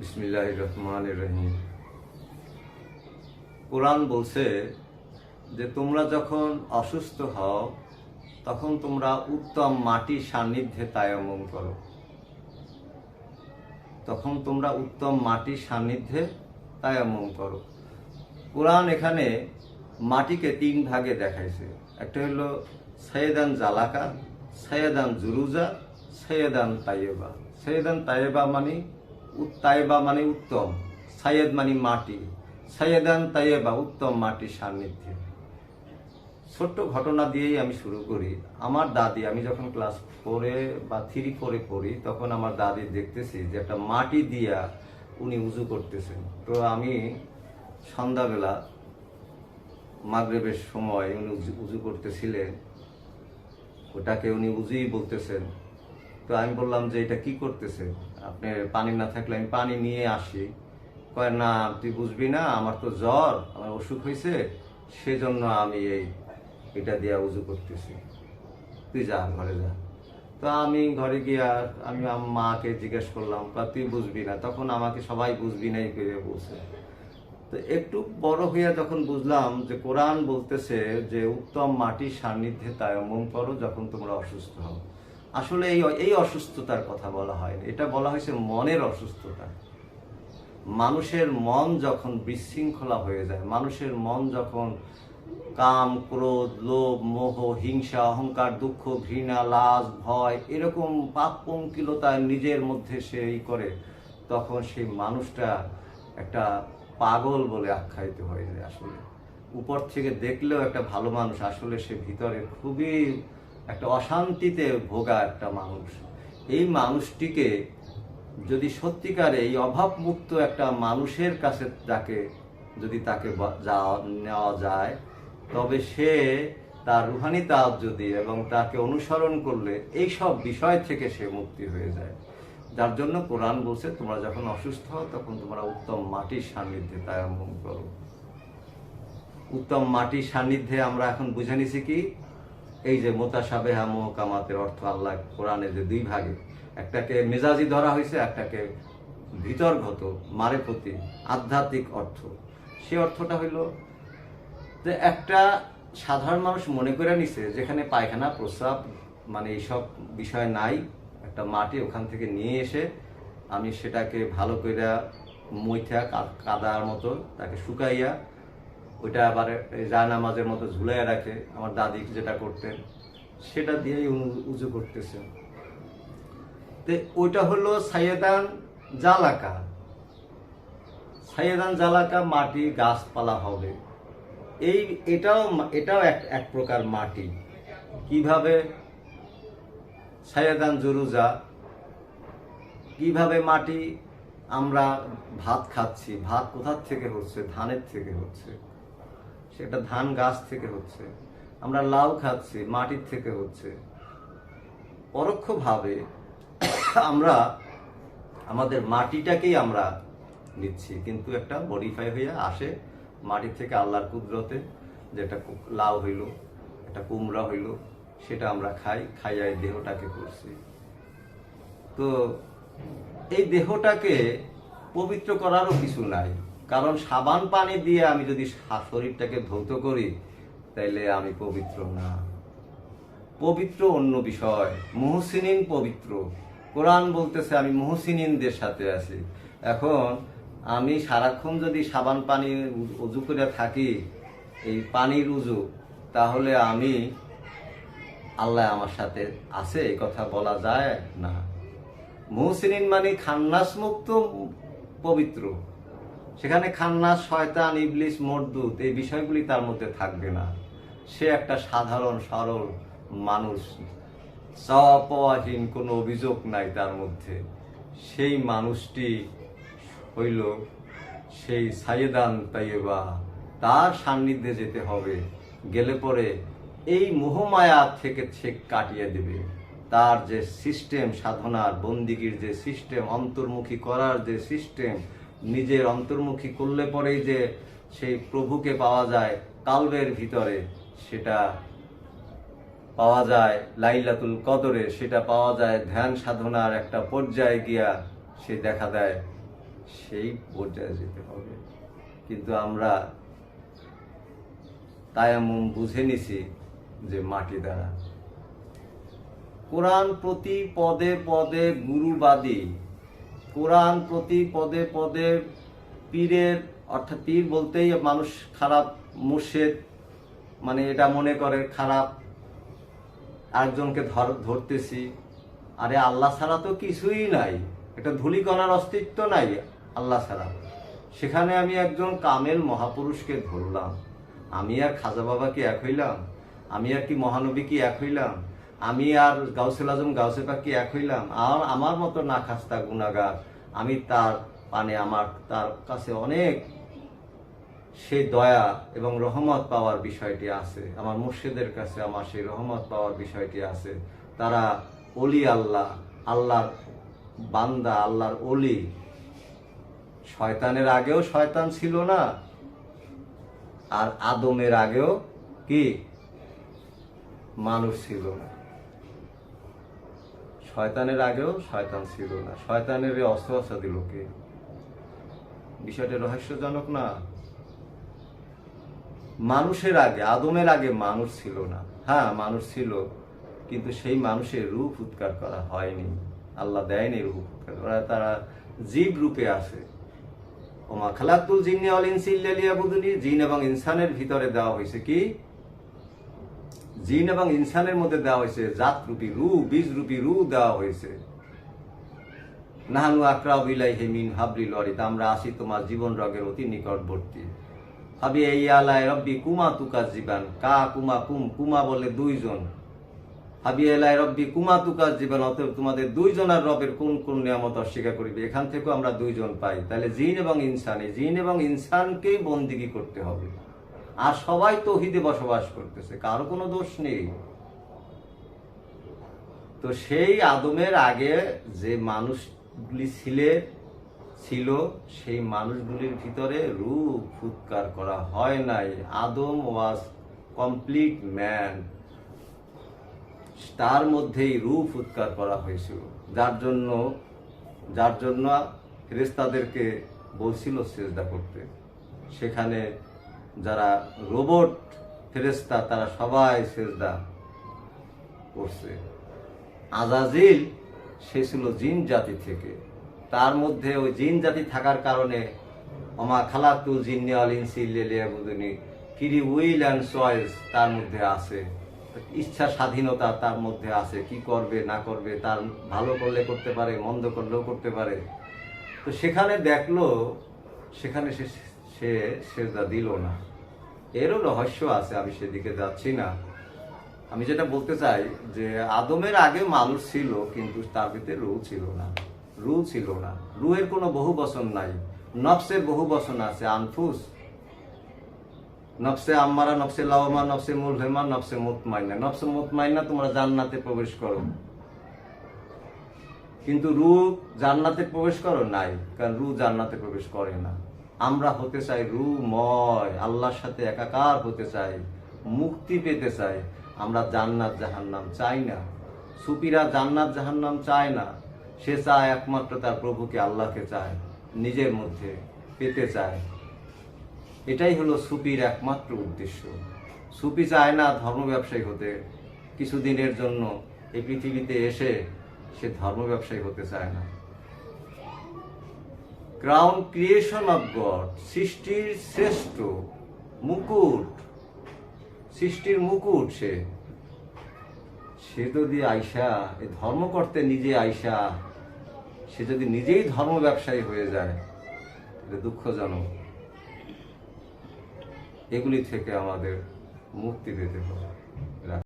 বিসমিল্লাহ রহমান রহিম। কোরআন বলছে যে, তোমরা যখন অসুস্থ হও, তখন তোমরা উত্তম মাটির সান্নিধ্যে তায়াম্মম করো। তখন তোমরা উত্তম মাটির সান্নিধ্যে তায়াম্মম করো। কোরআন এখানে মাটিকে তিন ভাগে দেখাইছে। একটা হলো সৈয়দান জালাকা সৈয়দান জুরুজা সৈয়দান তাইয়েবা সৈয়দান তাইয়েবা মানে উত- তাইয়েবা মানে উত্তম, সাইয়েদ মানে মাটি সৈয়দান তাইয়েবা উত্তম মাটির সান্নিধ্যে। ছোট্ট ঘটনা দিয়েই আমি শুরু করি। আমার দাদি, আমি যখন ক্লাস ফোরে বা থ্রি ফোরে পড়ি, তখন আমার দাদি দেখতেছি যে একটা মাটি দিয়া উনি উজু করতেছেন। তো আমি সন্ধ্যাবেলা মাগরেবের সময় উনি উজু- করতেছিলেন। ওটাকে উনি উজুই বলতেছেন। তো আমি বললাম যে এটা কি করতেছেন? আপনি পানি না থাকলে আমি পানি নিয়ে আসি। কয় না তুই বুঝবি না আমার তো জ্বর আমার অসুখ হয়েছে সেজন্য আমি এই এটা দিয়া উজু করতেছি। তুই যা ঘরে যা। তো আমি ঘরে গিয়া আমি মাকে জিজ্ঞেস করলাম কয়, তুই বুঝবি না? তখন আমাকে সবাই বুঝবি নাই করে বলছে। তো একটু বড় হইয়া যখন বুঝলাম যে কোরআন বলতেছে যে উত্তম মাটির সান্নিধ্যে তায়াম্মম করো যখন তোমরা অসুস্থ হও। আসলে এই এই অসুস্থতার কথা বলা হয়নি এটা বলা হয়েছে মনের অসুস্থতা। মানুষের মন যখন বিশৃঙ্খলা হয়ে যায়, মানুষের মন যখন কাম, ক্রোধ, লোভ, মোহ, হিংসা, অহংকার, দুঃখ, ঘৃণা, লাজ, ভয় এরকম পাপ পঙ্কিলতা নিজের মধ্যে সে ই করে, তখন সেই মানুষটা একটা পাগল বলে আখ্যায়িত হয়ে যায় আসলে। উপর থেকে দেখলেও একটা ভালো মানুষ আসলে সে ভিতরে খুবই একটা অশান্তিতে ভোগা একটা মানুষ। এই মানুষটিকে যদি সত্যিকারে এই অভাবমুক্ত একটা মানুষের কাছে তাকে যদি তাকে নেওয়া যায়, তবে সে তার রুহানি যদি এবং তাকে অনুসরণ করলে এই সব বিষয় থেকে সে মুক্তি হয়ে যায়। যার জন্য কোরআন বলছে, তোমরা যখন অসুস্থ হও, তখন তোমরা উত্তম মাটির সান্নিধ্যে তায়াম্মম করো। উত্তম মাটির সান্নিধ্যে আমরা এখন বুঝে নিছি কি? এই যে মোতাসাবেহা মোহকামাতের অর্থ আল্লাহ কোরআনে যে দুই ভাগে, একটাকে মেজাজি ধরা হয়েছে, একটাকে ভিতরগত মারেপতি আধ্যাত্মিক অর্থ। সে অর্থটা হইল যে একটা সাধারণ মানুষ মনে করে নিছে যেখানে পায়খানা, প্রস্রাব মানে এইসব বিষয় নাই, একটা মাটি ওখান থেকে নিয়ে এসে আমি সেটাকে ভালো করে মইথা কাদার মতো তাকে শুকাইয়া ওইটা আবার জায়নামাজের মতো ঝুলাইয়া রাখে। আমার দাদি যেটা করতেন, সেটা দিয়েই উজু করতেছেন তো ওইটা হলো সাইয়েদান জালাকা। সাইয়েদান জালাকা মাটি, গাছপালা হবে। এই এটাও এটাও এক এক প্রকার মাটি। কীভাবে সাইয়েদান জরুজা, কীভাবে মাটি আমরা ভাত খাচ্ছি, ভাত কোথার থেকে হচ্ছে, ধানের থেকে হচ্ছে সেটা ধান গাছ থেকে হচ্ছে, আমরা লাউ খাচ্ছি, মাটির থেকে হচ্ছে। পরোক্ষভাবে আমরা, আমাদের মাটিটাকেই আমরা নিচ্ছি, কিন্তু একটা মডিফাই হয়ে আসে মাটি থেকে আল্লাহর কুদরতে, যেটা লাউ হইল, একটা কুমড়া হইল, সেটা আমরা খাই, খাইয়া এই দেহটাকে করছি তো এই দেহটাকে পবিত্র করারও কিছু নাই। কারণ সাবান পানি দিয়ে আমি যদি শরীরটাকে ধৌত করি, তাইলে আমি পবিত্র না। পবিত্র অন্য বিষয়, মুহসিনিন পবিত্র। কোরআন বলতেছে, আমি মুহসিনিনদের সাথে আছি। এখন আমি সারাক্ষণ যদি সাবান পানি উজু করে থাকি, এই পানির উজু, তাহলে আমি আল্লাহ আমার সাথে আছে, এই কথা বলা যায় না। মুহসিনিন মানে খান্নাস মুক্ত পবিত্র। সেখানে খান্না, শয়তান, ইবলিস, মরদুত, এই বিষয়গুলি তার মধ্যে থাকবে না। সে একটা সাধারণ, সরল মানুষ। চাওয়া কোনো অভিযোগ নাই তার মধ্যে। সেই মানুষটি হইল সেই সাইয়েদান তাইয়েবা তার সান্নিধ্যে যেতে হবে। গেলে পরে এই মোহমায়া থেকে সে কাটিয়ে দেবে। তার যে সিস্টেম সাধনার, বন্দিগির যে সিস্টেম, অন্তর্মুখী করার যে সিস্টেম নিজের অন্তর্মুখী করলে পরেই যে সেই প্রভুকে পাওয়া যায় কালবের ভিতরে, সেটা পাওয়া যায় লাইলাতুল কদরে, সেটা পাওয়া যায় ধ্যান সাধনার একটা পর্যায়ে গিয়া সে দেখা দেয়, সেই পর্যায়ে যেতে হবে। কিন্তু আমরা এমন বুঝে নিছি যে মাটি দ্বারা। কোরআন প্রতি পদে পদে গুরুবাদী কোরআন প্রতি পদে পদে পীরের, অর্থাৎ পীর বলতেই মানুষ খারাপ, মুর্শেদ মানে এটা মনে করে খারাপ, আরেকজনকে ধর, ধরতেছি। আরে আল্লাহ ছাড়া তো কিছুই নাই। এটা ধূলিকণার অস্তিত্ব নাই আল্লাহ ছাড়া। সেখানে আমি একজন কামেল মহাপুরুষকে ধরলাম। আমি আর খাজা বাবা কি এক হইলাম। আমি আর কি মহানবী কি এক হইলাম? আমি আর গাউসুল আজম গাউসে কি এক হইলাম? আর আমার মতো না খাস্তা গুণাগার আমি তার পানে আমার, তার কাছে অনেক সেই দয়া এবং রহমত পাওয়ার বিষয়টি আছে। আমার মুর্শিদের কাছে আমার সেই রহমত পাওয়ার বিষয়টি আছে। তারা অলি আল্লাহ, আল্লাহর বান্দা, আল্লাহর অলি। শয়তানের আগেও শয়তান ছিল না, আর আদমের আগেও কি? মানুষ ছিল না। শয়তানের আগেও শয়তান ছিল না। শয়তানের এই অস্ত্র দিল কে বিষয়টা রহস্যজনক না? মানুষের আগে, আদমের আগে মানুষ ছিল না। হ্যাঁ মানুষ ছিল, কিন্তু সেই মানুষের রূপ উৎকার করা হয়নি। আল্লাহ দেয়নি রূপ উৎকার। ওরা তারা জীব রূপে আছে ওমা খালাকুল জিন্নি অল ইনসিল্লালিয়াবুদুনি জিন এবং ইনসানের ভিতরে দেওয়া হয়েছে কি? জিন এবং ইনসানের মধ্যে দেওয়া হয়েছে জাত রূপী রু বীজ রূপী রু দেওয়া হয়েছে। নাহানু আকরাউ ইলাইহি মিন হাবলিল ওয়ারিদ আমরা আসি তোমার জীবন রগের অতি নিকটবর্তী। ভাবি এই আলায় রব্বি কুমা তুকা জীবান, কা কুমা কুম, কুমা বলে দুইজন। হাবি এলাই রব্বি কুমা তুকা জীবন, অতএব তোমাদের দুইজনের রবের কোন কোন নিয়ামত অস্বীকার করিবে? এখান থেকেও আমরা দুইজন পাই। তাহলে জিন এবং ইনসান, এই জিন এবং ইনসানকেই বন্দিগি করতে হবে। আর সবাই তহিদে বসবাস করতেছে, কারও কোনো দোষ নেই। তো সেই আদমের আগে যে মানুষগুলি ছিলে, ছিল, সেই মানুষগুলির ভিতরে রূপ ফুৎকার করা হয় নাই। আদম ওয়াজ কমপ্লিট ম্যান তার মধ্যেই রূপ ফুৎকার করা হয়েছিল। যার জন্য যার জন্য ফেরেস্তাদেরকে বলছিল সেজদা করতে। সেখানে যারা রোবট ফেরেস্তা তারা সবাই সেজদা করছে। আজাজিল, সে ছিল জিন জাতি থেকে। তার মধ্যে ওই জিন জাতি থাকার কারণে অমা খালাতুল জিন্নি আল ইনসিল্লিয়াবুদনি ফ্রি উইল অ্যান্ড চয়েস তার মধ্যে আছে। ইচ্ছা স্বাধীনতা তার মধ্যে আছে, কি করবে, না করবে, তার ভালো করলে করতে পারে, মন্দ করলেও করতে পারে। তো সেখানে দেখল, সেখানে সে সেজদা দিল না। এরও রহস্য আছে, আমি সেদিকে যাচ্ছি না। আমি যেটা বলতে চাই যে, আদমের আগে মানুষ ছিল, কিন্তু তার ভিতরে রু ছিল না। রু ছিল না। রুয়ের কোনো বহু বচন নাই। নফসের বহু বচন আছে, আনফুস। নফসে আম্মারা, নফসে লাওমা, নফসে মুলহেমা, নফসে মুতমাইনা। নফসে মুতমাইনা তোমরা জান্নাতে প্রবেশ করো। কিন্তু রু জান্নাতে প্রবেশ করো নাই, কারণ রু জান্নাতে প্রবেশ করে না। আমরা হতে চাই রুময়, আল্লাহর সাথে একাকার হতে চাই, মুক্তি পেতে চাই। আমরা জান্নাত জাহান্নাম চাই না। সুপিরা জান্নাত জাহান্নাম চায় না। সে চায় একমাত্র তার প্রভুকে আল্লাহকে চায়, নিজের মধ্যে পেতে চায়। এটাই হলো সুপির একমাত্র উদ্দেশ্য। সুপি চায় না ধর্ম ব্যবসায়ী হতে। কিছুদিনের জন্য এই পৃথিবীতে এসে সে ধর্ম ব্যবসায়ী হতে চায় না। ক্রাউন ক্রিয়েশন অফ গড সৃষ্টির শ্রেষ্ঠ মুকুট। সৃষ্টির মুকুট সে। সে যদি আইসা এ ধর্ম করতে নিজে আইসা সে যদি নিজেই ধর্ম ব্যবসায়ী হয়ে যায় দুঃখজনক। এগুলি থেকে আমাদের মুক্তি পেতে হবে।